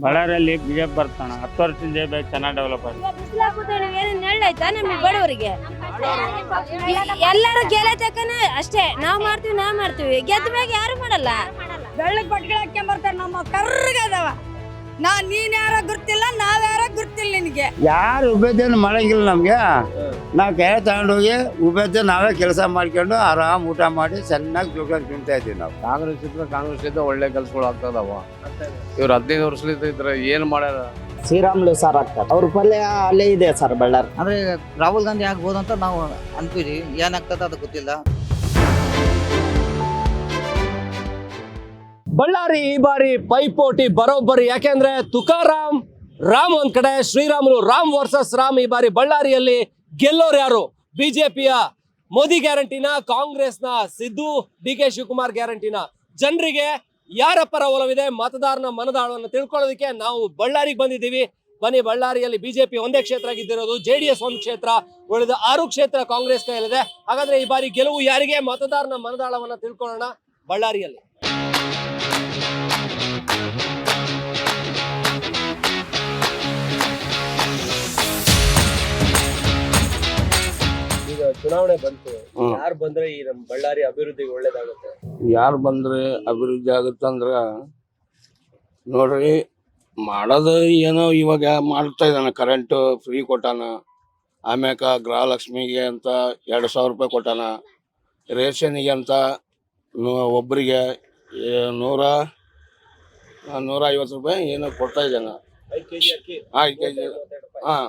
ಬಳ್ಳಾರಿಯಲ್ಲಿ ಬಿಜೆಪಿ ಬರ್ತಾನ. ಹತ್ತು ವರ್ಷದಿಂದ ಬೇಕು ಚೆನ್ನಾಗಿ ಡೆವಲಪ್ ಆಗಿದೆ. ನಮಗೆ ಬಡವರಿಗೆ? ಎಲ್ಲರೂ ಗೆಲ್ಲತಕ್ಕನೆ ಅಷ್ಟೇ. ನಾವ್ ಮಾಡ್ತೀವಿ ನಾವ್ ಮಾಡ್ತೀವಿ. ಗೆದ್ದ ಮ್ಯಾಗ ಯಾರು ಮಾಡಲ್ಲ? ಬೆಳ್ಳಗ್ ಬಟ್ಗಳು ಹಾಕ್ಕೊಂಬರ್ತಾರೆ ನಮ್ಮ ಕರ್ರಗದವ ನಾ ನೀನ್ ಯಾರ ಗುರ್ತಿಲ್ಲ ನಾವ್ ಯಾರ ಗುರ್ತಿಲ್ಲ ನಿನಗೆ. ಯಾರು ಉಪೇದ್ಯನ ಮಾಡಂಗಿಲ್ಲ ನಮಗೆ. ನಾವು ಕೈ ತಗೊಂಡೋಗಿ ಉಪೇದ್ಯ ನಾವೇ ಕೆಲಸ ಮಾಡ್ಕೊಂಡು ಆರಾಮ್ ಊಟ ಮಾಡಿ ಚೆನ್ನಾಗಿ ದುಡ್ಕೊಂಡು ತಿಂತಾ ಇದ್ದೀವಿ ನಾವು. ಕಾಂಗ್ರೆಸ್ ಇದ್ರೆ ಕಾಂಗ್ರೆಸ್ ಇದ್ದ ಒಳ್ಳೆ ಕೆಲ್ಸಗಳು ಆಗ್ತದವ ಇವ್ರು ಹದಿನೈದು ವರ್ಷದಿಂದ ಇದ್ರೆ ಏನ್ ಮಾಡ್ಯಾರ? ಶ್ರೀರಾಮ್ಲು ಸರ್ ಆಗ್ತಾರೆ. ಅವ್ರ ಪಲ್ಯ ಅಲ್ಲೇ ಇದೆ ಸರ್ ಬಳ್ಳಾರಿ ಅಂದ್ರೆ ರಾಹುಲ್ ಗಾಂಧಿ ಆಗ್ಬೋದು ಅಂತ ನಾವು ಅನ್ಕೋತೀವಿ ಏನಾಗ್ತದ ಅದು ಗೊತ್ತಿಲ್ಲ. ಬಳ್ಳಾರಿ ಈ ಬಾರಿ ಪೈಪೋಟಿ ಬರೋಬ್ಬರಿ. ಯಾಕೆಂದ್ರೆ ತುಕಾರಾಮ್, ರಾಮ್ ಒಂದ್ ಕಡೆ, ಶ್ರೀರಾಮುಲು ರಾಮ್ ವರ್ಸಸ್ ರಾಮ್ ಈ ಬಾರಿ ಬಳ್ಳಾರಿಯಲ್ಲಿ ಗೆಲ್ಲೋರು ಯಾರು? ಬಿಜೆಪಿಯ ಮೋದಿ ಗ್ಯಾರಂಟಿನ, ಕಾಂಗ್ರೆಸ್ನ ಸಿದ್ದು, ಡಿ ಕೆ ಶಿವಕುಮಾರ್ ಗ್ಯಾರಂಟಿನ? ಜನರಿಗೆ ಯಾರ ಪರ ಒಲವಿದೆ? ಮತದಾರನ ಮನದಾಳವನ್ನು ತಿಳ್ಕೊಳ್ಳೋದಕ್ಕೆ ನಾವು ಬಳ್ಳಾರಿಗೆ ಬಂದಿದ್ದೀವಿ. ಬನ್ನಿ, ಬಳ್ಳಾರಿಯಲ್ಲಿ ಬಿಜೆಪಿ ಒಂದೇ ಕ್ಷೇತ್ರ ಆಗಿದ್ದಿರೋದು, ಜೆ ಡಿ ಎಸ್ ಒಂದು ಕ್ಷೇತ್ರ, ಉಳಿದ ಆರು ಕ್ಷೇತ್ರ ಕಾಂಗ್ರೆಸ್ ಕೈಯಲ್ಲಿದೆ ಹಾಗಾದ್ರೆ ಈ ಬಾರಿ ಗೆಲುವು ಯಾರಿಗೆ? ಮತದಾರನ ಮನದಾಳವನ್ನು ತಿಳ್ಕೊಳ್ಳೋಣ ಬಳ್ಳಾರಿಯಲ್ಲಿ. ಚುನಾವಣೆ ಬಂತು ಯಾರು ಬಂದ್ರೆ ಈ ನಮ್ಮ ಬಳ್ಳಾರಿ ಅಭಿವೃದ್ಧಿಗೆ ಒಳ್ಳೇದಾಗುತ್ತೆ? ಯಾರು ಬಂದ್ರೆ ಅಭಿವೃದ್ಧಿ ಆಗುತ್ತೆ ಅಂದ್ರೆ ನೋಡ್ರಿ ಮಾಡೋದು ಏನೋ ಇವಾಗ ಮಾಡ್ತಾ ಇದ್ದಾನೆ ಕರೆಂಟ್ ಫ್ರೀ ಕೊಟ್ಟಾನ ಆಮ್ಯಾಕ ಗೃಹಲಕ್ಷ್ಮಿಗೆ ಅಂತ ಎರಡು ಸಾವಿರ ರೂಪಾಯಿ ಕೊಟ್ಟಾನ ರೇಷನಿಗೆ ಅಂತ ಒಬ್ಬರಿಗೆ ನೂರ ನೂರ ಐವತ್ತು ರೂಪಾಯಿ ಏನೋ ಕೊಡ್ತಾ ಇದ್ದಾನೆ. ಐದು ಕೆ ಜಿ ಹಾಂ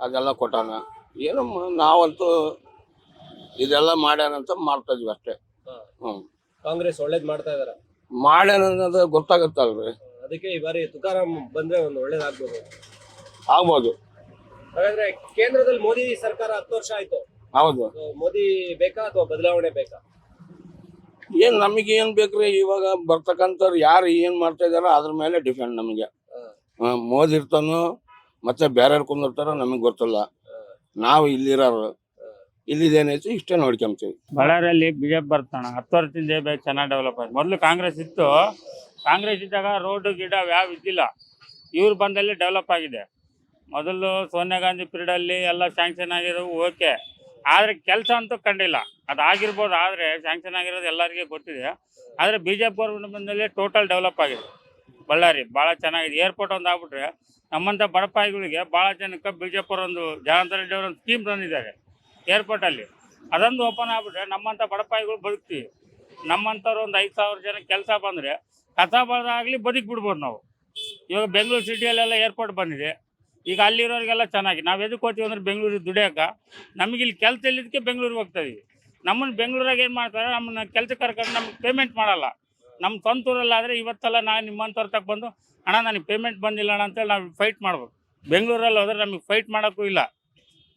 ಅದೆಲ್ಲ ಕೊಟ್ಟಾನ. ಏನು ನಾವಂತೂ ಇದೆಲ್ಲ ಮಾಡ್ಯಾನಂತ ಮಾಡ್ತಾ ಇದೀವಿ ಅಷ್ಟೇ. ಕಾಂಗ್ರೆಸ್ ಒಳ್ಳೇದ್ ಮಾಡ್ತಾ ಇದಾರೆ? ಮಾಡ್ಯಾನ ಅನ್ನೋದು ಗೊತ್ತಾಗುತ್ತಲ್ರಿ. ಅದಕ್ಕೆ ಈ ಬಾರಿ ತುಕಾರಾಮ್ ಬಂದ್ರೆ ಒಂದು ಒಳ್ಳೇದಾಗ್ಬೋದು ಆಗ್ಬೋದು. ಹಾಗಾದ್ರೆ ಕೇಂದ್ರದಲ್ಲಿ ಮೋದಿ ಸರ್ಕಾರ ಹತ್ತು ವರ್ಷ ಆಯ್ತು. ಹೌದು. So, ಮೋದಿ ಬೇಕಾ ಅಥವಾ ಬದಲಾವಣೆ ಬೇಕಾ? ಏನ್ ನಮಗೆ ಏನ್ ಬೇಕ್ರಿ? ಇವಾಗ ಬರ್ತಕ್ಕಂಥವ್ರು ಯಾರು ಏನ್ ಮಾಡ್ತಾ ಇದಾರ ಅದ್ರ ಮೇಲೆ ಡಿಪೆಂಡ್ ನಮಗೆ. ಹಾ. ಮೋದಿ ಇರ್ತಾನೋ ಮತ್ತೆ ಬೇರೆ ಕುಂದಿರ್ತಾರೋ ನಮಗೆ ಗೊತ್ತಿಲ್ಲ. ನಾವು ಇಲ್ಲಿರೋರು ಇಲ್ಲಿದೇನೈತು ಇಷ್ಟೇ ನೋಡ್ಕೊಂತೀವಿ. ಬಳ್ಳಾರಿಯಲ್ಲಿ ಬಿಜೆಪಿ ಬರ್ತಾನ ಹತ್ತು ವರ್ಷದಿಂದ ಚೆನ್ನಾಗಿ ಡೆವಲಪ್ ಆಯ್ತು. ಮೊದಲು ಕಾಂಗ್ರೆಸ್ ಇತ್ತು. ಕಾಂಗ್ರೆಸ್ ಇದ್ದಾಗ ರೋಡ್, ಗಿಡ ಯಾವ ಇದ್ದಿಲ್ಲ. ಇವ್ರು ಬಂದಲ್ಲಿ ಡೆವಲಪ್ ಆಗಿದೆ. ಮೊದಲು ಸೋನಿಯಾ ಗಾಂಧಿ ಪೀರಿಯಡಲ್ಲಿ ಎಲ್ಲ ಸ್ಯಾಂಕ್ಷನ್ ಆಗಿರೋ ಓಕೆ ಆದರೆ ಕೆಲಸ ಅಂತೂ ಕಂಡಿಲ್ಲ. ಅದು ಆಗಿರ್ಬೋದು, ಆದರೆ ಸ್ಯಾಂಕ್ಷನ್ ಆಗಿರೋದು ಎಲ್ಲರಿಗೂ ಗೊತ್ತಿದೆ. ಆದರೆ ಬಿ ಜೆ ಪಿ ಬಂದಲ್ಲಿ ಟೋಟಲ್ ಡೆವಲಪ್ ಆಗಿದೆ. ಬಳ್ಳಾರಿ ಭಾಳ ಚೆನ್ನಾಗಿದೆ. ಏರ್ಪೋರ್ಟ್ ಒಂದು ಆಗ್ಬಿಟ್ರೆ ನಮ್ಮಂಥ ಬಡಪಾಯಿಗಳಿಗೆ ಭಾಳ ಜನಕ್ಕೆ ಬಿ ಜೆ ಒಂದು ಜಯಂತ ರೆಡ್ಡಿ ಅವರೊಂದು ಸ್ಕೀಮ್ ತಂದಿದ್ದಾರೆ ಏರ್ಪೋರ್ಟಲ್ಲಿ. ಅದೊಂದು ಓಪನ್ ಆಗ್ಬಿಟ್ರೆ ನಮ್ಮಂಥ ಬಡಪಾಯಿಗಳು ಬದುಕ್ತೀವಿ. ನಮ್ಮಂಥವ್ರು ಒಂದು ಐದು ಸಾವಿರ ಜನ ಕೆಲಸ ಬಂದರೆ ಕಸ ಬರೋದಾಗಲಿ ಬದುಕಿ ಬಿಡ್ಬೋದು ನಾವು. ಇವಾಗ ಬೆಂಗಳೂರು ಸಿಟಿಯಲ್ಲೆಲ್ಲ ಏರ್ಪೋರ್ಟ್ ಬಂದಿದೆ. ಈಗ ಅಲ್ಲಿರೋರಿಗೆಲ್ಲ ಚೆನ್ನಾಗಿ, ನಾವು ಎದಕ್ಕೆ ಹೋಗ್ತೀವಿ ಅಂದ್ರೆ ಬೆಂಗಳೂರಿಗೆ ದುಡಿಯೋಕೆ. ನಮಗೆ ಇಲ್ಲಿ ಕೆಲಸ ಇಲ್ಲಿದ್ದಕ್ಕೆ ಬೆಂಗಳೂರಿಗೆ ಹೋಗ್ತಾ ಇದೀವಿ. ನಮ್ಮನ್ನು ಬೆಂಗಳೂರಾಗ ಏನು ಮಾಡ್ತಾರೆ, ನಮ್ಮನ್ನ ಕೆಲಸ ಕರ್ಕೊಂಡು ನಮ್ಗೆ ಪೇಮೆಂಟ್ ಮಾಡಲ್ಲ. ನಮ್ಮ ಸ್ವಂತ ಊರಲ್ಲಾದರೆ ಇವತ್ತೆಲ್ಲ ನಾನು ನಿಮ್ಮಂಥವ್ರ ತಗೊಂಡು ಅಣ್ಣ ನನಗೆ ಪೇಮೆಂಟ್ ಬಂದಿಲ್ಲ ಅಣ್ಣ ಅಂತೇಳಿ ನಾವು ಫೈಟ್ ಮಾಡ್ಬೋದು. ಬೆಂಗಳೂರಲ್ಲಿ ಹೋದ್ರೆ ನಮಗೆ ಫೈಟ್ ಮಾಡೋಕ್ಕೂ ಇಲ್ಲ.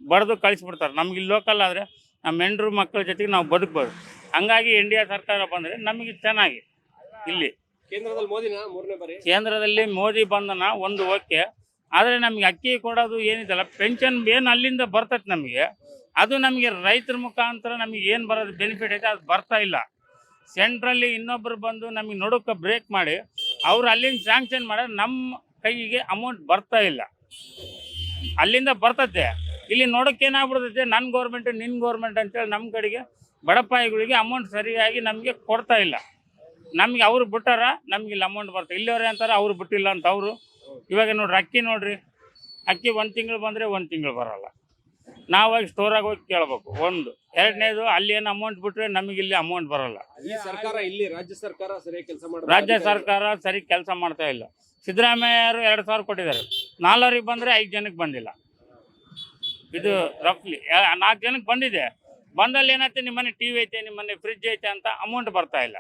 ಬಡ್ದು ಕಳಿಸ್ಬಿಡ್ತಾರೆ. ನಮ್ಗೆ ಇಲ್ಲಿ ಲೋಕಲ್ ಆದರೆ ನಮ್ಮ ಹೆಂಡ್ರು ಮಕ್ಕಳ ಜೊತೆಗೆ ನಾವು ಬದುಕ್ಬೋದು. ಹಂಗಾಗಿ ಇಂಡಿಯಾ ಸರ್ಕಾರ ಬಂದರೆ ನಮಗೆ ಚೆನ್ನಾಗಿ ಇಲ್ಲಿ. ಕೇಂದ್ರದಲ್ಲಿ ಮೋದಿನ? ಮೂರನೇ ಬಾರಿ. ಕೇಂದ್ರದಲ್ಲಿ ಮೋದಿ ಬಂದನ ಒಂದು ಓಕೆ. ಆದರೆ ನಮಗೆ ಅಕ್ಕಿ ಕೊಡೋದು ಏನಿದೆಲ್ಲ? ಪೆನ್ಷನ್ ಏನು ಅಲ್ಲಿಂದ ಬರ್ತೈತೆ ನಮಗೆ. ಅದು ನಮಗೆ ರೈತರ ಮುಖಾಂತರ ನಮಗೆ ಏನು ಬರೋದು ಬೆನಿಫಿಟ್ ಐತೆ ಅದು ಬರ್ತಾ ಇಲ್ಲ. ಸೆಂಟ್ರಲ್ಲಿ ಇನ್ನೊಬ್ಬರು ಬಂದು ನಮಗೆ ನೋಡೋಕೆ ಬ್ರೇಕ್ ಮಾಡಿ ಅವ್ರು ಅಲ್ಲಿಂದ ಸ್ಯಾಂಕ್ಷನ್ ಮಾಡಿದ್ರೆ ನಮ್ಮ ಕೈಗೆ ಅಮೌಂಟ್ ಬರ್ತಾ ಇಲ್ಲ. ಅಲ್ಲಿಂದ ಬರ್ತತೆ ಇಲ್ಲಿ ನೋಡೋಕೆ ಏನಾಗ್ಬಿಡ್ತೈತೆ ನನ್ನ ಗೌರ್ಮೆಂಟ್ ನಿನ್ನ ಗೌರ್ಮೆಂಟ್ ಅಂತೇಳಿ ನಮ್ಮ ಕಡೆಗೆ ಬಡಪಾಯಿಗಳಿಗೆ ಅಮೌಂಟ್ ಸರಿಯಾಗಿ ನಮಗೆ ಕೊಡ್ತಾ ಇಲ್ಲ. ನಮಗೆ ಅವ್ರು ಬಿಟ್ಟಾರ, ನಮ್ಗೆ ಇಲ್ಲಿ ಅಮೌಂಟ್ ಬರ್ತಾರೆ ಇಲ್ಲಿಯವ್ರೆ ಅಂತಾರೆ ಅವ್ರು ಬಿಟ್ಟಿಲ್ಲ ಅಂತ ಅವರು. ಇವಾಗ ನೋಡ್ರಿ, ಅಕ್ಕಿ ನೋಡ್ರಿ. ಅಕ್ಕಿ ಒಂದು ತಿಂಗಳು ಬಂದರೆ ಒಂದು ತಿಂಗಳು ಬರಲ್ಲ. ನಾವು ಸ್ಟೋರ್ ಆಗಿ ಹೋಗಿ ಕೇಳ್ಬೇಕು. ಒಂದು. ಎರಡನೇದು ಅಲ್ಲಿ ಏನು ಅಮೌಂಟ್ ಬಿಟ್ರೆ ನಮಗೆ ಇಲ್ಲಿ ಅಮೌಂಟ್ ಬರಲ್ಲ. ಈ ಸರ್ಕಾರ ಇಲ್ಲಿ ರಾಜ್ಯ ಸರ್ಕಾರ ಸರಿಯಾಗಿ ಕೆಲಸ ಮಾಡಿ ರಾಜ್ಯ ಸರ್ಕಾರ ಸರಿ ಕೆಲಸ ಮಾಡ್ತಾ ಇಲ್ಲ. ಸಿದ್ದರಾಮಯ್ಯರು ಎರಡು ಸಾವಿರ ಕೊಟ್ಟಿದ್ದಾರೆ. ನಾಲ್ವರಿಗೆ ಬಂದರೆ ಐದು ಜನಕ್ಕೆ ಬಂದಿಲ್ಲ. ಇದು ರಫ್ಲಿ ನಾಲ್ಕು ಜನಕ್ಕೆ ಬಂದಿದೆ. ಬಂದಲ್ಲಿ ಏನೈತೆ ನಿಮ್ಮನೆ ಟಿ ವಿ ಐತೆ ನಿಮ್ಮನೆ ಫ್ರಿಜ್ ಐತೆ ಅಂತ ಅಮೌಂಟ್ ಬರ್ತಾ ಇಲ್ಲ.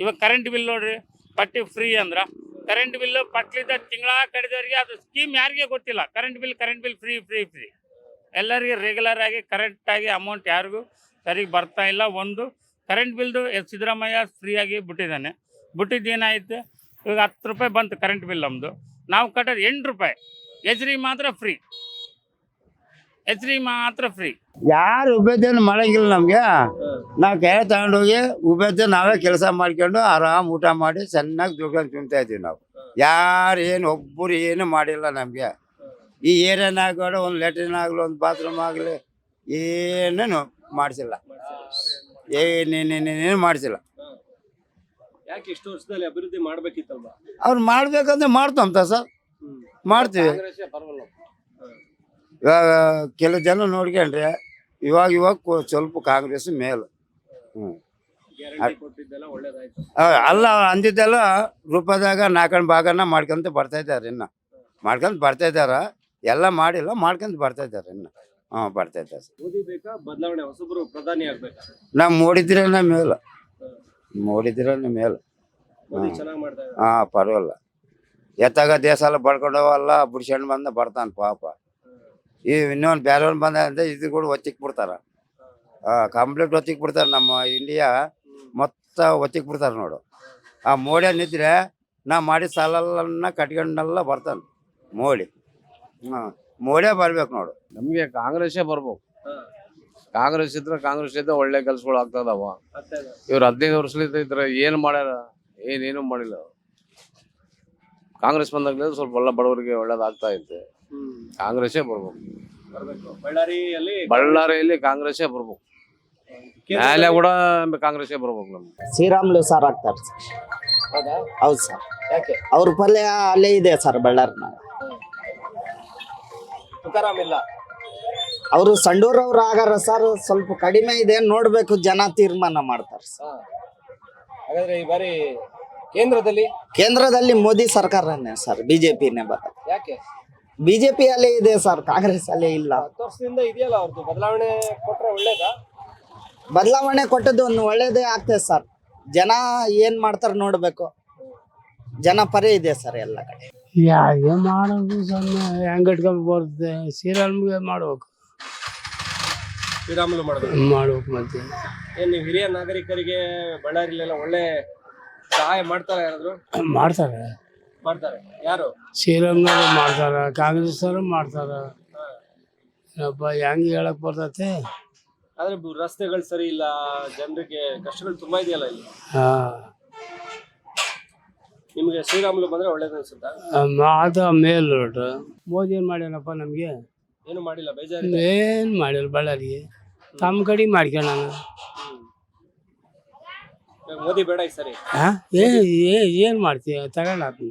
ಇವಾಗ ಕರೆಂಟ್ ಬಿಲ್ ನೋಡ್ರಿ ಪಟ್ಟಿ ಫ್ರೀ ಅಂದ್ರೆ. ಕರೆಂಟ್ ಬಿಲ್ಲು ಪಟ್ಲಿದ್ದ ತಿಂಗಳ ಕಡಿದವರಿಗೆ ಅದು ಸ್ಕೀಮ್ ಯಾರಿಗೆ ಗೊತ್ತಿಲ್ಲ. Current bill current bill free free free ಎಲ್ಲರಿಗೆ ರೆಗ್ಯುಲರ್ ಆಗಿ ಕರೆಕ್ಟಾಗಿ ಅಮೌಂಟ್ ಯಾರಿಗೂ ಸರಿಗೆ ಬರ್ತಾ ಇಲ್ಲ. ಒಂದು ಕರೆಂಟ್ ಬಿಲ್ದು ಸಿದ್ದರಾಮಯ್ಯ ಫ್ರೀಯಾಗಿ ಬಿಟ್ಟಿದ್ದಾನೆ. ಬಿಟ್ಟಿದ್ದು ಏನಾಯಿತು? ಈಗ ಹತ್ತು ರೂಪಾಯಿ ಬಂತು ಕರೆಂಟ್ ಬಿಲ್ ನಮ್ಮದು ನಾವು ಕಟ್ಟೋದು ಎಂಟು ರೂಪಾಯಿ. ಎಚ್ ಡಿ ಮಾತ್ರ ಫ್ರೀ ಎಚ್ ಡಿ ಮಾತ್ರ ಫ್ರೀ ಯಾರು ಉಪೇದ್ಯನ ಮಾಡಂಗಿಲ್ಲ ನಮಗೆ. ನಾವು ಕೈ ತಗೊಂಡೋಗಿ ಉಪೇದ್ಯ ನಾವೇ ಕೆಲಸ ಮಾಡ್ಕೊಂಡು ಆರಾಮ್ ಊಟ ಮಾಡಿ ಚೆನ್ನಾಗಿ ದುಡ್ಕೊಂಡು ತಿಂತಾ ಇದ್ದೀವಿ ನಾವು. ಯಾರು ಏನು ಒಬ್ಬರು ಏನು ಮಾಡಿಲ್ಲ ನಮಗೆ. ಈ ಏರಿಯಾನಾಗ ಒಂದು ಲೆಟ್ರಿನ್ ಆಗಲಿ ಒಂದು ಬಾತ್ರೂಮ್ ಆಗಲಿ ಏನೇನು ಮಾಡಿಸಿಲ್ಲ. ಏನೇನೇನೇನು ಮಾಡಿಸಿಲ್ಲ. ಯಾಕೆ ಇಷ್ಟು ವರ್ಷದಲ್ಲಿ ಅಭಿವೃದ್ಧಿ ಮಾಡ್ಬೇಕಿತ್ತಲ್ವಾ? ಅವ್ರು ಮಾಡ್ಬೇಕಂದ್ರೆ ಮಾಡ್ತಂತ ಸರ್. ಮಾಡ್ತೀವಿ. ಇವಾಗ ಕೆಲವು ಜನ ನೋಡ್ಕೊಂಡ್ರೆ ಇವಾಗ ಇವಾಗ ಸ್ವಲ್ಪ ಕಾಂಗ್ರೆಸ್ ಮೇಲು. ಹ್ಞೂ ಅಲ್ಲ ಅಂದಿದ್ದೆಲ್ಲ ರೂಪದಾಗ ನಾಲ್ಕಂಡು ಭಾಗನ ಮಾಡ್ಕೊಂತ ಬರ್ತಾ ಇದ್ದಾರೆ ಇನ್ನು. ಮಾಡ್ಕೊಂತ ಬರ್ತಾ ಇದ್ದಾರ? ಎಲ್ಲ ಮಾಡಿಲ್ಲ ಮಾಡ್ಕೊಂಡು ಬರ್ತಾ ಇದ್ದಾರೆ ಇನ್ನು. ಹಾಂ ಬರ್ತಾ ಇದ್ದಾರೆ. ಮೋದಿ ಬೇಕಾ ಬದಲಾವಣೆ ಹೊಸಬರು ಪ್ರಧಾನಿ ಆಗ್ಬೇಕಾ? ನಾವು ಮೂಡಿದ್ರೇನೆ ಮೇಲು. ಮೇಲು. ಮೋದಿ. ಚೆನ್ನಾಗಿ ಮಾಡ್ತಾ ಇದ್ದಾರೆ. ಹಾಂ ಪರವಾಗಿಲ್ಲ. ಎತ್ತಾಗ ದೇಶ ಎಲ್ಲ ಬಡ್ಕೊಂಡವಲ್ಲ ಬಿಡ್ಸ್ಕೊಂಡು ಬಂದ ಬರ್ತಾನೆ ಪಾಪ. ಈ ಇನ್ನೊಂದು ಬೇರೆಯವ್ರು ಬಂದ ಅಂದ್ರೆ ಇದು ಕೂಡ ಒತ್ತಿಕ್ ಬಿಡ್ತಾರ. ಹಾಂ ಕಂಪ್ಲೀಟ್ ಒತ್ತಿಕ್ ಬಿಡ್ತಾರೆ ನಮ್ಮ ಇಂಡಿಯಾ. ಮೊತ್ತ ಒತ್ತಿಕ್ ಬಿಡ್ತಾರೆ ನೋಡು. ಆ ಮೋಡಿ ನಿದ್ರೆ ನಾ ಮಾಡಿದ ಸಾಲನ್ನ ಕಟ್ಕೊಂಡೆಲ್ಲ ಬರ್ತಾನೆ ಮೋಡಿ. ಹಾಂ ಮೋಡಿಯೇ ಬರ್ಬೇಕು ನೋಡು. ನಮ್ಗೆ ಕಾಂಗ್ರೆಸ್ಸೇ ಬರ್ಬೇಕು. ಕಾಂಗ್ರೆಸ್ ಇದ್ರೆ ಕಾಂಗ್ರೆಸ್ ಇದ್ರೆ ಒಳ್ಳೆ ಕೆಲ್ಸಗಳು ಆಗ್ತದವ ಆಗ್ತಾ ಇದಾವ. ಇವ್ರು ಹದಿನೈದು ವರ್ಷದಿಂದ ಇದ್ರೆ ಏನ್ ಮಾಡ್ಯಾರ? ಏನೇನು ಮಾಡಿಲ್ಲ ಕಾಂಗ್ರೆಸ್ ಬಂದಾಗ್ಲೇ ಸ್ವಲ್ಪ ಎಲ್ಲ ಬಡವರಿಗೆ ಒಳ್ಳೇದಾಗ್ತಾ ಆಗ್ತಾ ಹ್ಮ್ ಕಾಂಗ್ರೆಸ್ಸೇ ಬರ್ಬೇಕು. ಬರ್ಬೇಕು ಬಳ್ಳಾರಿಯಲ್ಲಿ ಬಳ್ಳಾರಿಯಲ್ಲಿ ಕಾಂಗ್ರೆಸ್ಸೇ ಬರ್ಬೇಕು. ನ್ಯಾಯಾಲಯ ಕೂಡ ಕಾಂಗ್ರೆಸ್ಸೇ ಬರ್ಬೇಕು ನಮ್ಗೆ. ಶ್ರೀರಾಮುಲು ಸರ್ ಆಗ್ತಾರೆ ಹೌದಾ? ಹೌದು ಸರ್ ಯಾಕೆ? ಅವ್ರ ಪಲ್ಯ ಅಲ್ಲೇ ಇದೆ ಸರ್ ಬಳ್ಳಾರಿನಾಗ ತುಕಾರಾಮ್ ಇಲ್ಲ ಅವರು ಅವ್ರ ಆಗಾರ ಸರ್ ಸ್ವಲ್ಪ ಕಡಿಮೆ ಇದೆ ನೋಡ್ಬೇಕು ಜನ ತೀರ್ಮಾನ ಮಾಡ್ತಾರೆ ಸರ್. ಹಾಗಾದ್ರೆ ಈ ಬಾರಿ ಕೇಂದ್ರದಲ್ಲಿ? ಕೇಂದ್ರದಲ್ಲಿ ಮೋದಿ ಸರ್ಕಾರನೇ ಸರ್ ಬಿಜೆಪಿನೇ ಬರೋದು ಯಾಕೆ? ಬಿಜೆಪಿ ಅಲ್ಲೇ ಇದೆ ಸರ್ ಕಾಂಗ್ರೆಸ್ ಅಲ್ಲೇ ಇಲ್ಲ. ಹತ್ತು ವರ್ಷದಿಂದ ಇದೆಯಲ್ಲ ಅವ್ರದ್ದು ಬದಲಾವಣೆ ಕೊಟ್ರೆ ಒಳ್ಳೇದಾ? ಬದಲಾವಣೆ ಕೊಟ್ಟದ್ದು ಒಂದು ಒಳ್ಳೇದೇ ಆಗ್ತದೆ ಸರ್. ಜನ ಏನ್ ಮಾಡ್ತಾರೆ ನೋಡ್ಬೇಕು. ಜನ ಪರೇ ಇದೆ ಸರ್ ಎಲ್ಲ ಕಡೆ. ಯಾರಿಗೆ ಮಾಡೋದು ಸಣ್ಣ? ಹೆಂಗ್ ಇಟ್ಕೊಂಡ್ ಬರುತ್ತೆ? ಶ್ರೀರಾಮ್ಗೆ ಮಾಡ್ಬೇಕು. ಶ್ರೀರಾಮುಲು ಮಾಡಬೇಕು. ಮಾಡ್ಬೇಕು ಮತ್ತೆ. ಏನ್ ನೀವು ಹಿರಿಯ ನಾಗರಿಕರಿಗೆ ಬಳ್ಳಾರಿಲೆಲ್ಲ ಒಳ್ಳೆ ಸಹಾಯ ಮಾಡ್ತಾರೆ ಯಾರಾದ್ರು? ಮಾಡ್ತಾರೆ. ಮಾಡ್ತಾರೆ. ಯಾರು? ಶ್ರೀರಾಮ್ನವರು ಮಾಡ್ತಾರೆ? ಕಾಂಗ್ರೆಸ್ ಅವರು ಮಾಡ್ತಾರ? ಅಪ್ಪ ಹೆಂಗ್ ಹೇಳಕ್ ಬರ್ತೈತೆ? ಆದ್ರೆ ಬು- ರಸ್ತೆಗಳು ಸರಿ ಇಲ್ಲ ಜನರಿಗೆ ಕಷ್ಟಗಳು ತುಂಬಾ ಇದೆಯಲ್ಲ ಇಲ್ಲಿ. ಹಾ. ನಿಮ್ಗೆ ಶ್ರೀರಾಮುಲು ಬಂದ್ರೆ ಒಳ್ಳೇದು ಅನ್ಸುತ್ತಾ? ಅದು ಮೇಲ್ ರೋಡ್ ಮೋದಿ ಏನ್ ಮಾಡ್ಯಾನಪ್ಪ ನಮ್ಗೆ? ಏನು ಮಾಡಿಲ್ಲ ಬೇಜಾರು ಏನ್ ಮಾಡಿಲ್ಲ ಬಳ್ಳಾರಿಗೆ ತಮ್ಮ ಕಡೆ ಮಾಡ್ಕೊಳ ಇವಾಗ ಮೋದಿ ಬೇಡ ಈ ಸರಿ. ಹಾ ಏ ಏ- ಏನ್ ಮಾಡ್ತೀಯ? ತಗೊಂಡಾತ್ನ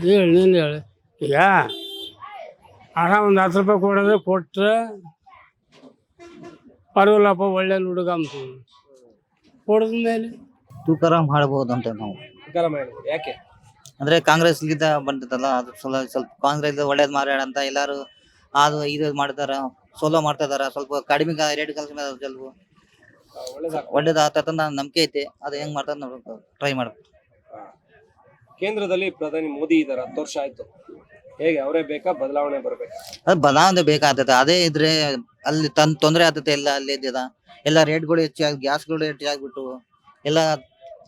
ಹೇಳು ನೀನು ಹೇಳಿ. ಈಗ ಆರಾಮ ಒಂದು ಹತ್ತು ರೂಪಾಯಿ ಕೊಡೋದು ಕೊಟ್ರೆ ಪರವಾಗಿಲ್ಲಪ್ಪ ಒಳ್ಳೆ ಹುಡುಗ ಅಂತೀವಿ ಕೊಡದ ಮೇಲೆ ತುಕಾರಾಮ್ ಮಾಡ್ಬೋದಂತೆ ಅಂತ ನಾವು. ಯಾಕೆ? ಅಂದ್ರೆ ಕಾಂಗ್ರೆಸ್ ಗಿದ್ದ ಬಂದಿದ್ದಲ್ಲ ಅದು ಸ್ವಲ್ಪ ಸ್ವಲ್ಪ ಕಾಂಗ್ರೆಸ್ ಒಳ್ಳೇದ್ ಮಾರಾಡ ಅಂತ ಎಲ್ಲಾರು ಅದು ಇದು ಮಾಡ್ತಾರ ಸೋಲೋ ಮಾಡ್ತಾ ಇದಾರ ಸ್ವಲ್ಪ ಕಡಿಮೆ ರೇಟ್ ಕಲ್ಸ ಸ್ವಲ್ಪ ಒಳ್ಳೇದ್ ಆತ ನಂಬಿಕೆ ಐತೆ ಅದು ಹೆಂಗ್ ಮಾಡ್ತಾರೆ ನೋಡ್ಬೇಕು ಟ್ರೈ ಮಾಡ್ಬೇಕು ಕೇಂದ್ರದಲ್ಲಿ ಪ್ರಧಾನಿ ಮೋದಿ ಇದಾರೆ ಹತ್ತು ವರ್ಷ ಆಯ್ತು. ಹೇಗೆ ಅವರೇ ಬೇಕಾ ಬದಲಾವಣೆ ಬರ್ಬೇಕಾ? ಅದು ಬದಲಾವಣೆ ಬೇಕಾಗ್ತದೆ ಅದೇ ಇದ್ರೆ ಅಲ್ಲಿ ತನ್ ತೊಂದರೆ ಆಗ್ತದೆ ಎಲ್ಲ ಅಲ್ಲಿ ಇದ್ದಿದ. ಎಲ್ಲ ರೇಟ್ಗಳು ಹೆಚ್ಚಾಗಿ ಗ್ಯಾಸ್ಗಳು ಹೆಚ್ಚಾಗ್ಬಿಟ್ಟು ಎಲ್ಲ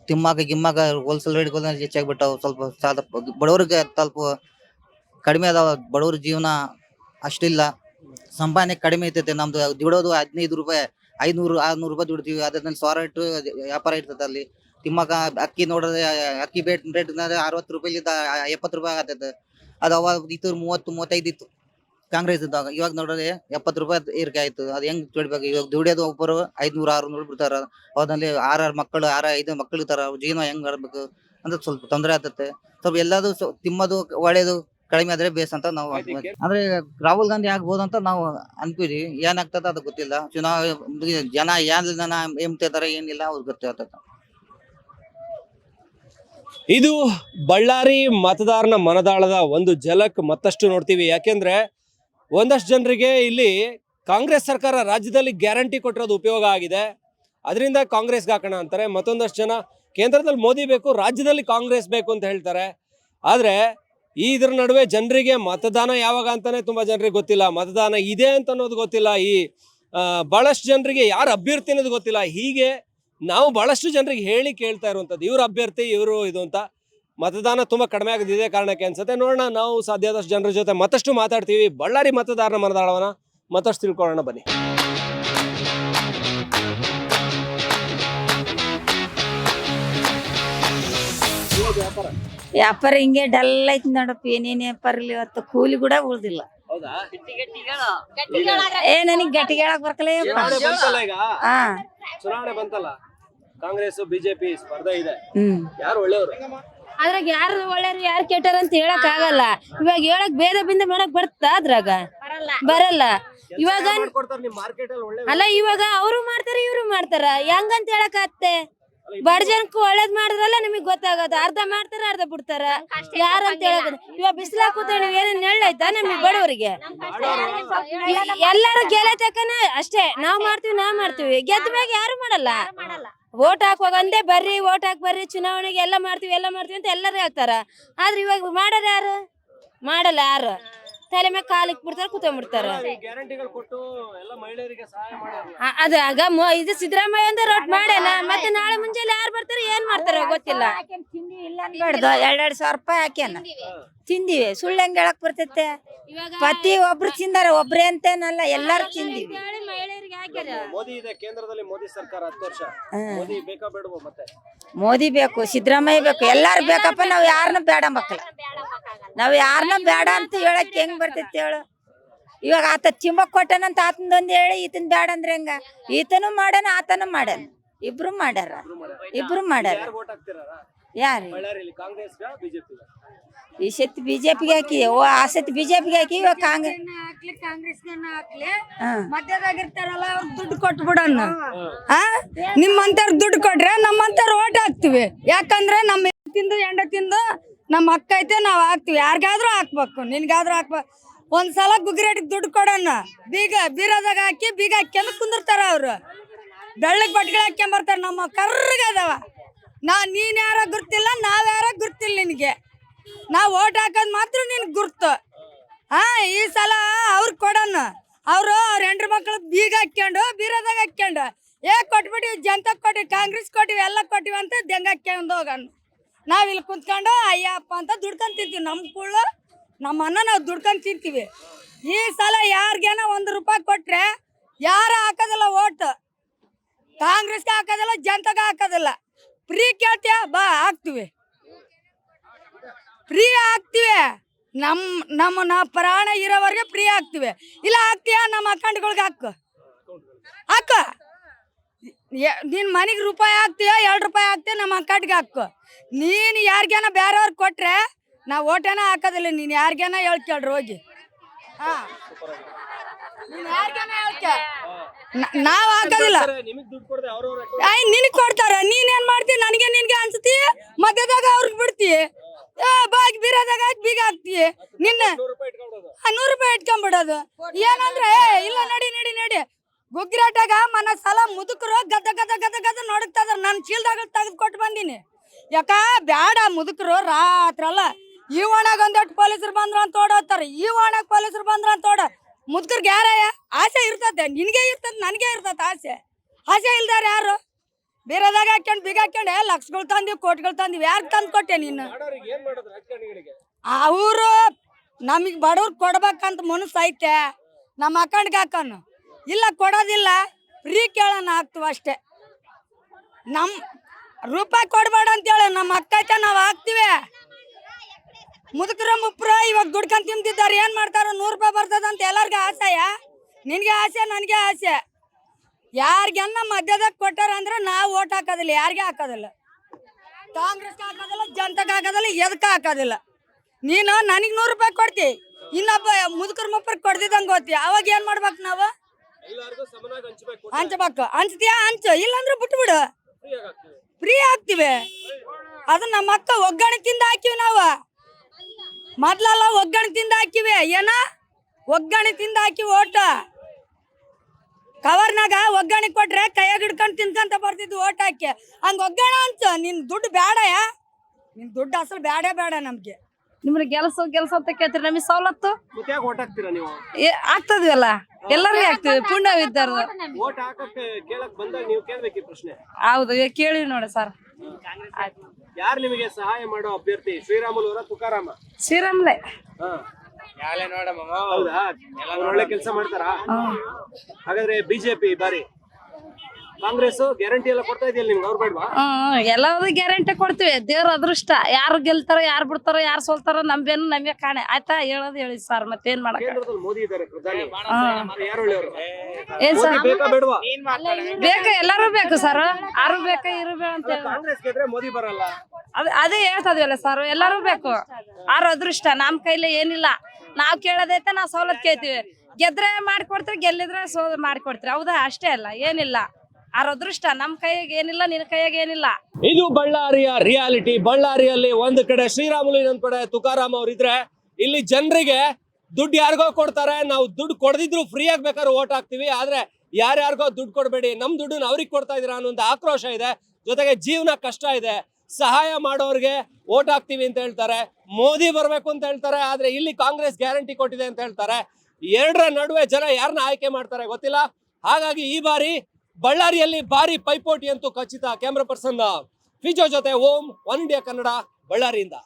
ತಿಮ್ಮಾಕ ಗಿಮ್ಮಾಗ ಹೋಲ್ಸೇಲ್ ರೇಟ್ಗಳು ಹೆಚ್ಚಾಗ್ಬಿಟ್ಟಾವ ಸ್ವಲ್ಪ ಸಾದ ಬಡವ್ರಿಗೆ ಸ್ವಲ್ಪ ಕಡಿಮೆ ಅದಾವ. ಬಡವ್ರ ಜೀವನ ಅಷ್ಟಿಲ್ಲ. ಸಂಪಾದನೆ ಕಡಿಮೆ ಐತೈತೆ ನಮ್ದು. ದುಡೋದು ಹದಿನೈದು ರೂಪಾಯಿ ಐನೂರು ಆರ್ನೂರು ರೂಪಾಯಿ ದುಡ್ತೀವಿ. ಅದ್ರಲ್ಲಿ ಸಾವಿರ ಇಟ್ಟು ವ್ಯಾಪಾರ ಇರ್ತದೆ ಅಲ್ಲಿ. ತಿಮ್ಮಕ ಅಕ್ಕಿ ನೋಡಿದ್ರೆ, ಅಕ್ಕಿ ಬೇಟ್ ರೇಟ್ ಅರವತ್ತು ರೂಪಾಯಿಲಿಂದ ಎಪ್ಪತ್ತು ರೂಪಾಯಿ ಆಗತ್ತೈತೆ ಅದು ಅವಾಗ ಇತ್ತು, ಮೂವತ್ತು, ಮೂವತ್ತೈದು ಇತ್ತು. ಕಾಂಗ್ರೆಸ್ ಇದ್ದಾಗ. ಇವಾಗ ನೋಡ್ರಿ ಎಪ್ಪತ್ತು ರೂಪಾಯಿ ಏರಿಕೆ ಆಯ್ತು. ಅದ್ ಹೆಂಗ್ ತಿಳಿಬೇಕು ಇವಾಗ ದುಡಿಯೋದು ಒಬ್ಬರು ಐದ್ನೂರು ಆರ್ನೂರು ಬಿಡ್ತಾರ. ಅದ್ರಲ್ಲಿ ಆರಾರು ಮಕ್ಕಳು ಆರ ಐದು ಮಕ್ಕಳು ಇರ್ತಾರ ಅವ್ರ ಜೀವನ ಹೆಂಗ್ ಮಾಡ್ಬೇಕು ಅಂತ ಸ್ವಲ್ಪ ತೊಂದರೆ ಆಗ್ತತೆ. ಸ್ವಲ್ಪ ಎಲ್ಲಾದ್ರು ತಿಮ್ಮದು ಒಳ್ಳೇದು ಕಡಿಮೆ ಆದ್ರೆ ಬೇಸ್ ಅಂತ ನಾವು ಅಂದ್ರೆ ರಾಹುಲ್ ಗಾಂಧಿ ಆಗ್ಬೋದು ಅಂತ ನಾವು ಅನ್ಕೋರಿ ಏನಾಗ್ತದ ಅದು ಗೊತ್ತಿಲ್ಲ. ಚುನಾವಣೆ ಜನ ಏನ್ ಜನ ಎಂಬ್ತಿದಾರೆ ಏನಿಲ್ಲ ಅವ್ರಿಗೆ ಗೊತ್ತಾಗ್ತದ ಇದು ಬಳ್ಳಾರಿ ಮತದಾರನ ಮನದಾಳದ ಒಂದು ಜಲಕ್ ಮತ್ತಷ್ಟು ನೋಡ್ತೀವಿ. ಯಾಕೆಂದ್ರೆ ಒಂದಷ್ಟು ಜನರಿಗೆ ಇಲ್ಲಿ ಕಾಂಗ್ರೆಸ್ ಸರ್ಕಾರ ರಾಜ್ಯದಲ್ಲಿ ಗ್ಯಾರಂಟಿ ಕೊಟ್ಟಿರೋದು ಉಪಯೋಗ ಆಗಿದೆ. ಅದರಿಂದ ಕಾಂಗ್ರೆಸ್ಗೆ ಹಾಕೋಣ ಅಂತಾರೆ. ಮತ್ತೊಂದಷ್ಟು ಜನ, ಕೇಂದ್ರದಲ್ಲಿ ಮೋದಿ ಬೇಕು, ರಾಜ್ಯದಲ್ಲಿ ಕಾಂಗ್ರೆಸ್ ಬೇಕು ಅಂತ ಹೇಳ್ತಾರೆ. ಆದರೆ ಈ ಇದ್ರ ನಡುವೆ ಜನರಿಗೆ ಮತದಾನ ಯಾವಾಗ ಅಂತಾನೆ ತುಂಬ ಜನರಿಗೆ ಗೊತ್ತಿಲ್ಲ. ಮತದಾನ ಇದೆ ಅಂತ ಅನ್ನೋದು ಗೊತ್ತಿಲ್ಲ. ಈ ಭಾಳಷ್ಟು ಜನರಿಗೆ ಯಾರು ಅಭ್ಯರ್ಥಿ ಅನ್ನೋದು ಗೊತ್ತಿಲ್ಲ. ಹೀಗೆ ನಾವು ಬಹಳಷ್ಟು ಜನರಿಗೆ ಹೇಳಿ ಕೇಳ್ತಾ ಇರುವಂಥದ್ದು. ಇವ್ರ ಅಭ್ಯರ್ಥಿ, ಇವರು ಇದು ಅಂತ. ಮತದಾನ ತುಂಬಾ ಕಡಿಮೆ ಆಗಿದೆ ಕಾರಣಕ್ಕೆ ಅನ್ಸುತ್ತೆ. ನೋಡೋಣ ನಾವು ಸಾಧ್ಯ ಆದಷ್ಟು ಜನರ ಜೊತೆ ಮತ್ತಷ್ಟು ಮಾತಾಡ್ತೀವಿ. ಬಳ್ಳಾರಿ ಮತದಾರನ ಮನದಾಳವನ ಮತ್ತಷ್ಟು ತಿಳ್ಕೊಳ್ಳೋಣ ಬನ್ನಿ. ವ್ಯಾಪಾರ ಹಿಂಗೆ ಡಲ್ ಐತಿ ನೋಡಪ್ಪ ಏನೇನ್ ವ್ಯಾಪಾರ ಇಲ್ಲ ಇವತ್ತು. ಕೂಲಿ ಕೂಡ ಉಳ್ದಿಲ್ಲ. ಹೌದಾ? ಏ ನನಗ್ ಗಟ್ಟಿ ಹೇಳಕ್ ಬರ್ಕಲೇ ಚುನಾವಣೆ ಬಂತಲ್ಲ ಈಗ? ಹಾ. ಚುನಾವಣೆ ಬಂತಲ್ಲ? ಕಾಂಗ್ರೆಸ್ ಬಿಜೆಪಿ ಸ್ಪರ್ಧೆ ಇದೆ. ಯಾರು ಒಳ್ಳೆಯವರು? ಅದ್ರಾಗ ಯಾರು ಒಳ್ಳೆಯವ್ರು ಯಾರು ಕೆಟ್ಟರ ಅಂತ ಹೇಳಕ್ ಆಗಲ್ಲ. ಇವಾಗ ಹೇಳಕ್ ಭೇದ ಬಿಂದ ಮಾಡಕ್ ಬರ್ತಾ ಅದ್ರಾಗ. ಬರಲ್ಲ. ಇವಾಗ ಅಲ್ಲಿ ಇವಾಗ ಅವರು ಮಾಡ್ತಾರ ಇವ್ರು ಮಾಡ್ತಾರ. ಹೆಂಗಂತ ಹೇಳಕ್ ಆತ್ತೆ ಬಡ ಜನಕ್ಕೂ ಒಳ್ಳೇದ್ ಮಾಡಿದ್ರಲ್ಲ ನಿಮಗ್ ಗೊತ್ತಾಗೋದು. ಅರ್ಧ ಮಾಡ್ತಾರ ಅರ್ಧ ಬಿಡ್ತಾರ. ಯಾರಂತ ಹೇಳಕ್ ಇವಾಗ ಬಿಸಿಲಾಗ ಕೂತ ನೀವ್ ಏನೇನ್ ನೆಳ್ಳಾಯ್ತಾ ನಮಗ್ ಬಡವರಿಗೆ? ಎಲ್ಲಾರು ಗೆಲ್ಲತಕ್ಕನ ಅಷ್ಟೇ. ನಾವ್ ಮಾಡ್ತೀವಿ ನಾವ್ ಮಾಡ್ತೀವಿ. ಗೆದ್ದ ಮ್ಯಾಗ ಯಾರು ಮಾಡಲ್ಲ. ಓಟ್ ಹಾಕುವಾಗ ಒಂದೇ ಬರ್ರಿ ಓಟ್ ಹಾಕಿ ಬರ್ರಿ, ಚುನಾವಣೆಗೆ ಎಲ್ಲ ಮಾಡ್ತೀವಿ ಎಲ್ಲ ಮಾಡ್ತೀವಿ ಅಂತ ಎಲ್ಲರೂ ಹೇಳ್ತಾರ. ಆದ್ರೆ ಇವಾಗ ಮಾಡೋರು ಯಾರು? ಮಾಡಲ್ಲ ಯಾರು? ತಲೆ ಮೇಲೆ ಕಾಲಿಕ್ ಬಿಡ್ತಾರ ಕೂತ್ಕೊಂಡ್ಬಿಡ್ತಾರ ಬಿಡ್ತಾರೆ. ಕೊಟ್ಟು ಎಲ್ಲ ಮಹಿಳೆಯರಿಗೆ ಸಹಾಯ ಮಾಡ್ಯಾರಲ್ಲ. ಆ- ಅದ ಆಗ ಇದು ಸಿದ್ದರಾಮಯ್ಯ ಅಂದ್ರೆ ರೊಟ್ ಮಾಡ್ಯಾನ. ಮತ್ತೆ ನಾಳೆ ಮುಂಜಾನೆ ಯಾರು ಬರ್ತಾರೆ ಏನ್ ಮಾಡ್ತಾರ ಗೊತ್ತಿಲ್ಲ. ಎರಡೆರಡು ಸಾವಿರ ರೂಪಾಯಿ ಹಾಕ್ಯಾನ. ತಿಂದಿವಿ. ಸುಳ್ಳು ಹೆಂಗ್ ಹೇಳಕ್ ಬರ್ತೈತೆ? ಪ್ರತಿ ಒಬ್ರು ತಿಂದಾರ ಒಬ್ರೇ ಅಂತೇನಲ್ಲ ಎಲ್ಲಾರು ತಿಂದಿವಿ. ಮೋದಿ ಇದೆ ಕೇಂದ್ರದಲ್ಲಿ ಮೋದಿ ಸರ್ಕಾರ ಹತ್ತು ವರ್ಷ. ಮೋದಿ ಬೇಕಾ ಬೇಡವೋ ಮತ್ತೆ? ಮೋದಿ ಬೇಕು ಸಿದ್ದರಾಮಯ್ಯ ಬೇಕು. ಎಲ್ಲಾರು ಬೇಕಪ್ಪ ನಾವ್ ಯಾರನ್ನ ಬೇಡ ಮಕ್ಳ. ನಾವ್ ಯಾರನ್ನ ಬೇಡ ಅಂತ ಹೇಳಕ್ ಹೆಂಗ್ ಬರ್ತೈತಿ ಹೇಳು. ಇವಾಗ ಆತ ತಿಂಬಕ್ ಕೊಟ್ಟನಂತ ಆತನದೊಂದು ಹೇಳಿ ಈತನ್ ಬ್ಯಾಡ ಅಂದ್ರೆ ಹೆಂಗ? ಈತನು ಮಾಡನ ಆತನು ಮಾಡ್ಯಾನ ಇಬ್ರು ಮಾಡ್ಯಾರ. ಇಬ್ರು ಮಾಡ್ಯಾರ. ಯಾರು ಈ ಸತಿ ಬಿಜೆಪಿಗೆ ಹಾಕಿ ಓ ಆ ಸತಿ ಬಿಜೆಪಿಗೆ ಹಾಕಿ ಇವಾಗ ಕಾಂಗ್ರೆಸ್ ಹಾಕ್ಲಿ ಹಾ. ಮಧ್ಯದಾಗಿರ್ತಾರಲ್ಲ ಅವ್ರ ದುಡ್ಡು ಕೊಟ್ಬಿಡೋಣ ಆ? ನಿಮ್ಮಂತವ್ರ ದುಡ್ಡು ಕೊಟ್ರೆ ನಮ್ಮಂತವ್ರ ಓಟ್ ಹಾಕ್ತಿವಿ. ಯಾಕಂದ್ರೆ ನಮ್ಮ ತಿಂದು ಎಂಡ ತಿಂದು ನಮ್ಮ ಅಕ್ಕ ಐತೆ, ನಾವು ಹಾಕ್ತಿವಿ. ಯಾರಿಗಾದ್ರೂ ಹಾಕ್ಬೇಕು. ನಿನ್ಗಾದ್ರೂ ಹಾಕ್ಬೇಕು ಒಂದ್ಸಲ ಗುಗ್ರೇಟಿಗೆ ದುಡ್ಡು ಕೊಡೋಣ. ಬೀಗ, ಬೀರೋದಾಗ ಹಾಕಿ, ಬೀಗ ಹಾಕ್ಯಂದು ಕುಂದಿರ್ತಾರ ಅವ್ರು. ಬೆಳ್ಳಗ್ ಬಟ್ಟೆಗಳು ಹಾಕ್ಯಂಬರ್ತಾರೆ ನಮ್ಮ ಕರ್ರಗದವ ನಾ, ನೀನ್ ಯಾರ ಗುರ್ತಿಲ್ಲ, ನಾವ್ ಯಾರ ಗುರ್ತಿಲ್ಲ ನಿನಗೆ. ನಾವು ಓಟ್ ಹಾಕೋದ್ ಮಾತ್ರ ನಿನ್ ಗುರ್ತು. ಹಾ, ಈ ಸಲ ಅವ್ರಿಗೆ ಕೊಡೋಣ. ಅವರು ಅವ್ರ ಹೆಂಡ್ರ ಮಕ್ಕಳು ಬೀಗ ಹಾಕ್ಯಂಡು, ಬೀರೋದಾಗ ಹಾಕ್ಯಂಡು. ಏ ಕೊಟ್ಬಿಟ್ಟಿವಿ ಜನತಾ ಕೊಟ್ಟಿವಿ ಕಾಂಗ್ರೆಸ್ ಕೊಟ್ಟಿವಿ ಎಲ್ಲ ಕೊಟ್ಟಿವಿ ಅಂತ ದೆಂಗ ಹಾಕ್ಕೊಂಡು ಹೋಗೋಣ. ನಾವ್ ಇಲ್ಲಿ ಕುಂತ್ಕೊಂಡು, ಅಯ್ಯಪ್ಪ ಅಂತ ದುಡ್ಕೊಂಡ್ ತಿಂತೀವಿ ನಮ್ಮ ಕುಳ್ಳು ನಮ್ಮ ಅನ್ನ ನಾವು ದುಡ್ಕೊಂಡ್ ತಿಂತೀವಿ ಈ ಸಲ ಯಾರಿಗೇನ ಒಂದು ರೂಪಾಯಿ ಕೊಟ್ರೆ ಯಾರು ಹಾಕೋದಿಲ್ಲ ಓಟ್ ಕಾಂಗ್ರೆಸ್ಗೆ ಹಾಕೋದಿಲ್ಲ, ಜನತಾಗ ಹಾಕೋದಿಲ್ಲ. ಫ್ರೀ ಕೇಳ್ತೀಯ? ಬಾ, ಹಾಕ್ತಿವಿ. ಫ್ರೀ ಹಾಕ್ತಿವಿ. ನಮ್ಮ ನಮ್ಮ ನಾ ಪ್ರಾಣ ಇರೋವರೆಗೆ ಫ್ರೀ ಹಾಕ್ತಿವಿ. ಇಲ್ಲ, ಹಾಕ್ತೀಯ? ನಮ್ಮ ಅಕೌಂಟ್ಗಳಿಗೆ ಹಾಕು. ಹಾಕ. ನಿನ್ ಮನೆಗೆ ರೂಪಾಯಿ ಹಾಕ್ತೀಯ, ಎರಡು ರೂಪಾಯಿ ಹಾಕ್ತೀಯ ನಮ್ಮ ಕಟ್ಟಿಗೆ ಹಾಕು. ನೀನು ಯಾರಿಗೇನ ಬೇರೆಯವ್ರಿಗೆ ಕೊಟ್ರೆ, ನಾ ಓಟೇನ ಹಾಕೋದಿಲ್ಲ, ನೀನು ಯಾರಿಗೇನ ಹೇಳ್ಕೇಳ್ರಿ ಹೋಗಿ. ಹಾ. ನಾವು ಹಾಕೋದಿಲ್ಲ. ನಿನ್ ನಿನಗ್ ಕೊಡ್ತಾರ, ನೀನ್ ಏನ್ ಮಾಡ್ತಿ, ನನಗೆ ನಿನ್ಗೆ ಅನ್ಸತಿ? ಮಧ್ಯದಾಗ ಅವ್ರಿಗೆ ಬಿಡ್ತಿ. ಬಾಗಿ ಬೀರದಾಗ ಹಾಕಿ ಬೀಗ ಹಾಕ್ತಿ. ನಿನ್ನ ನೂರು ರೂಪಾಯಿ ಇಟ್ಕೊಂಡ್ಬಿಡೋದು ಏನಂದ್ರೆ ಇಲ್ಲ, ನಡಿ ನಡಿ ನಡಿ. ಗುಗ್ಗಿರಾಟಾಗ ಮನ ಸಲ ಮುದುಕರು ಗದ್ದ ಗದ್ದ ಗದ್ದ ಗದ ನೋಡುತ್ತದ ನಾನು ಚೀಲ್ದಾಗ ತೆಗೆದು ಕೊಟ್ಟು ಬಂದೀನಿ. ಯಾಕ? ಬ್ಯಾಡ ಮುದುಕರು ರಾತ್ರಲ್ಲ ಈ ಒಣಗ ಒಂದೊಟ್ಟು ಪೊಲೀಸರು ಬಂದ್ರು ಅಂತ ಓಡೋಗ್ತಾರೆ ಈ ಒಣಗ ಪೊಲೀಸರು ಬಂದ್ರು ಅಂತ ಓಡ ಮುದುಕರ್ಗೆ ಯಾರಯ್ಯ? ಆಸೆ ಇರ್ತದೆ ನಿನಗೆ ಇರ್ತದೆ ನನಗೆ ಇರ್ತದೆ ಆಸೆ. ಆಸೆ ಇಲ್ದಾರ ಯಾರು? ಬೇರೆದಾಗ ಹಾಕ್ಯಂಡು ಬೀಗ ಹಾಕೊಂಡೆ ಲಕ್ಷಗಳು ತಂದಿವಿ ಕೋಟ್ಗಳು ತಂದಿವಿ. ಯಾರು ತಂದು ಕೊಟ್ಟೆ ನೀನು? ಅವರು ನಮಗೆ ಬಡವ್ರಿಗೆ ಕೊಡ್ಬೇಕಂತ ಮನಸ್ಸು ಐತೆ. ನಮ್ಮ ಅಕೌಂಟ್ಗೆ ಹಾಕೋನು. ಇಲ್ಲ, ಕೊಡೋದಿಲ್ಲ. ಫ್ರೀ ಕೇಳೋಣ ಹಾಕ್ತೀವಿ ಅಷ್ಟೇ. ನಮ್ಮ ರೂಪಾಯಿ ಕೊಡ್ಬೇಡ ಅಂತೇಳಿ, ನಮ್ಮ ಅಕ್ಕ ಐತೆ, ನಾವು ಹಾಕ್ತೀವಿ. ಮುದುಕರ, ಮುಪ್ರ, ಇವಾಗ ದುಡ್ಕೊಂಡು ತಿಂತಿದ್ದಾರೆ ಏನು ಮಾಡ್ತಾರೋ, ನೂರು ರೂಪಾಯಿ ಬರ್ತದ ಅಂತ ಎಲ್ಲರಿಗೂ ಆಸೆಯ? ನಿನಗೆ ಆಸೆ, ನನಗೆ ಆಸೆ. ಯಾರಿಗೆನ್ನ ಮಧ್ಯದಾಗ ಕೊಟ್ಟಾರ ಅಂದ್ರೆ ನಾವು ಓಟ್ ಹಾಕೋದಿಲ್ಲ, ಯಾರಿಗೆ ಹಾಕೋದಿಲ್ಲ. ಕಾಂಗ್ರೆಸ್ಗೆ ಹಾಕೋದಿಲ್ಲ ಜನತಾ ಹಾಕೋದಿಲ್ಲ, ಎದಕ್ಕೆ ಹಾಕೋದಿಲ್ಲ. ನೀನು ನನಗೆ ನೂರು ರೂಪಾಯಿ ಕೊಡ್ತಿ, ಇನ್ನೊಬ್ಬ ಮುದುಕರ ಮುಪ್ರಿಗೆ ಕೊಡ್ತಿದ್ದಂಗೆ ಓದ್ತಿ, ಅವಾಗ ಏನು ಮಾಡ್ಬೇಕು ನಾವು? ಹಂಚ್ಬೇಕು. ಹಂಚ್ಬೇಕು. ಹಂಚ್ತೀಯಾ? ಹಂಚು. ಇಲ್ಲಾಂದ್ರೆ ಬಿಟ್ಬಿಡು. ಫ್ರೀ ಆಗ್ತೀವಿ. ಅದು ನಮ್ಮ ಅಕ್ಕ ಒಗ್ಗರಣೆ ತಿಂದು ಹಾಕಿವಿ ನಾವು. ಮೊದ್ಲೆಲ್ಲ ಒಗ್ಗರಣೆ ತಿಂದ ಹಾಕಿವಿ. ಏನ? ಒಗ್ಗರಣೆ ತಿಂದ ಹಾಕಿ ಓಟ. ಕವರ್ನಾಗ ಒಗ್ಗರಣೆ ಕೊಟ್ರೆ ಕೈಯಾಗ ಹಿಡ್ಕೊಂಡು ತಿನ್ಕಂತ ಬರ್ತಿದ್ವಿ ಓಟ್ ಹಾಕಿ. ಹಂಗ ಒಗ್ಗಣ ಅಂತ ನಿನ್ ದುಡ್ಡು ಬೇಡಯ ನಿನ್ ದುಡ್ಡು ಅಸಲು ಬೇಡ ಬೇಡ ನಮ್ಗೆ. ನಿಮ್ಗೆ ಕೆಲಸ ಗೆಲ್ಸ ಅಂತ ಕೇಳ್ತೀರಿ. ನಮಗೆ ಸವಲತ್ತು? ಆಗ್ತದ್ವಲ್ಲ. ಎಲ್ಲರಿಗೂ ಆಗ್ತದೆ. ಪುಣ್ಯವಿದ್ದಾರ ವೋಟ್ ಹಾಕಕ್ಕೆ ಕೇಳಕ್ ಬಂದಾಗ ನೀವು ಕೇಳ್ಬೇಕು ಈ ಪ್ರಶ್ನೆ. ಹೌದು ಕೇಳಿ ನೋಡಿ ಸರ್ ಯಾರು ನಿಮಗೆ ಸಹಾಯ ಮಾಡೋ ಅಭ್ಯರ್ಥಿ? ಶ್ರೀರಾಮುಲು ಅವರ ತುಕಾರಾಮ? ಶ್ರೀರಾಮ್ಲೆ. ಹಾ. ಹೌದಾ? ಅವ್ರು ಒಳ್ಳೆ ಕೆಲಸ ಮಾಡ್ತಾರಾ? ಹಾಗಾದ್ರೆ ಬಿಜೆಪಿ ಬಾರಿ ಕಾಂಗ್ರೆಸ್ ಗ್ಯಾರಂಟಿ ಎಲ್ಲ ಕೊಡ್ತಾ ಇದೆಯಲ್ಲ ನಿಮ್ಗೆ ಅವ್ರು ಬೇಡವಾ ಹ್ಮ್ ಗ್ಯಾರಂಟಿ ಕೊಡ್ತೀವಿ. ದೇವ್ರ ಅದೃಷ್ಟ. ಯಾರು ಗೆಲ್ತಾರೋ ಯಾರು ಬಿಡ್ತಾರೋ ಯಾರು ಸೋಲ್ತಾರೋ ನಮ್ಬೇನು ನಮಗೆ ಕಾಣೆ. ಆಯ್ತಾ? ಹೇಳೋದು ಹೇಳಿ ಸರ್ ಮತ್ತೇನ್ ಮಾಡಕ ಕೇಂದ್ರದಲ್ಲಿ ಮೋದಿ ಇದ್ದಾರೆ ಪ್ರಧಾನಿ. ಹ್ಮ್. ಯಾರು ಒಳ್ಳೆಯವರು? ಏನ್ ಸರ್ ಮೋದಿ ಬೇಕಾ ಬೇಡವಾ? ಬೇಕು? ಎಲ್ಲಾರು ಬೇಕು ಸರ್. ಯಾರು ಬೇಕು ಇರು ಬೇಡ ಅಂತ ಹೇಳಿ. ಕಾಂಗ್ರೆಸ್ ಗೆದ್ರೆ ಮೋದಿ ಬರಲ್ಲ. ಅದ್ ಅದೇ ಹೇಳ್ತದ್ವಲ್ಲ ಸರ್ ಎಲ್ಲರೂ ಬೇಕು. ಯಾರು ಅದೃಷ್ಟ. ನಮ್ ಕೈಲಿ ಏನಿಲ್ಲ. ನಾವ್ ಕೇಳೋದೈತೆ ನಾವ್ ಸವಲತ್ ಕೇಳ್ತೀವಿ. ಗೆದ್ರೆ ಮಾಡ್ಕೊಡ್ತೀವಿ ಗೆಲ್ಲಿದ್ರೆ ಸೋ ಮಾಡ್ಕೊಡ್ತೀವಿ. ಹೌದಾ? ಅಷ್ಟೇ ಅಲ್ಲ ಏನಿಲ್ಲ. ಆರ ಅದೃಷ್ಟ ನಮ್ ಕೈಯಾಗ ಏನಿಲ್ಲ, ನಿನ್ ಕೈಯಾಗ ಏನಿಲ್ಲ. ಇದು ಬಳ್ಳಾರಿಯ ರಿಯಾಲಿಟಿ ಬಳ್ಳಾರಿಯಲ್ಲಿ ಒಂದು ಕಡೆ ಶ್ರೀರಾಮುಲು, ಇನ್ನೊಂದ್ ಕಡೆ ತುಕಾರಾಮ್ ಅವ್ರ ಇದ್ರೆ ಇಲ್ಲಿ ಜನರಿಗೆ ದುಡ್ಡು ಯಾರಿಗೋ ಕೊಡ್ತಾರೆ. ನಾವು ದುಡ್ಡು ಕೊಡದಿದ್ರು ಫ್ರೀ ಆಗಿ ಬೇಕಾದ್ರೆ ಓಟ್ ಹಾಕ್ತಿವಿ. ಆದ್ರೆ ಯಾರ್ಯಾರಿಗೋ ದುಡ್ಡು ಕೊಡಬೇಡಿ, ನಮ್ ದುಡ್ಡನ್ನ ಅವ್ರಿಗೆ ಕೊಡ್ತಾ ಇದೀರಾ ಅನ್ನೋ ಒಂದು ಆಕ್ರೋಶ ಇದೆ. ಜೊತೆಗೆ ಜೀವನ ಕಷ್ಟ ಇದೆ. ಸಹಾಯ ಮಾಡೋರಿಗೆ ಓಟ್ ಹಾಕ್ತಿವಿ ಅಂತ ಹೇಳ್ತಾರೆ. ಮೋದಿ ಬರಬೇಕು ಅಂತ ಹೇಳ್ತಾರೆ. ಆದ್ರೆ ಇಲ್ಲಿ ಕಾಂಗ್ರೆಸ್ ಗ್ಯಾರಂಟಿ ಕೊಟ್ಟಿದೆ ಅಂತ ಹೇಳ್ತಾರೆ. ಎರಡರ ನಡುವೆ ಜನ ಯಾರನ್ನ ಆಯ್ಕೆ ಮಾಡ್ತಾರೆ ಗೊತ್ತಿಲ್ಲ. ಹಾಗಾಗಿ ಈ ಬಾರಿ ಬಳ್ಳಾರಿಯಲ್ಲಿ ಭಾರಿ ಪೈಪೋಟಿ ಅಂತೂ ಖಚಿತ. ಕ್ಯಾಮ್ರಾ ಪರ್ಸನ್ ಫಿಜೋ ಜೊತೆ ಓಂ ಒನ್ ಇಂಡಿಯಾ ಕನ್ನಡ ಬಳ್ಳಾರಿಯಿಂದ.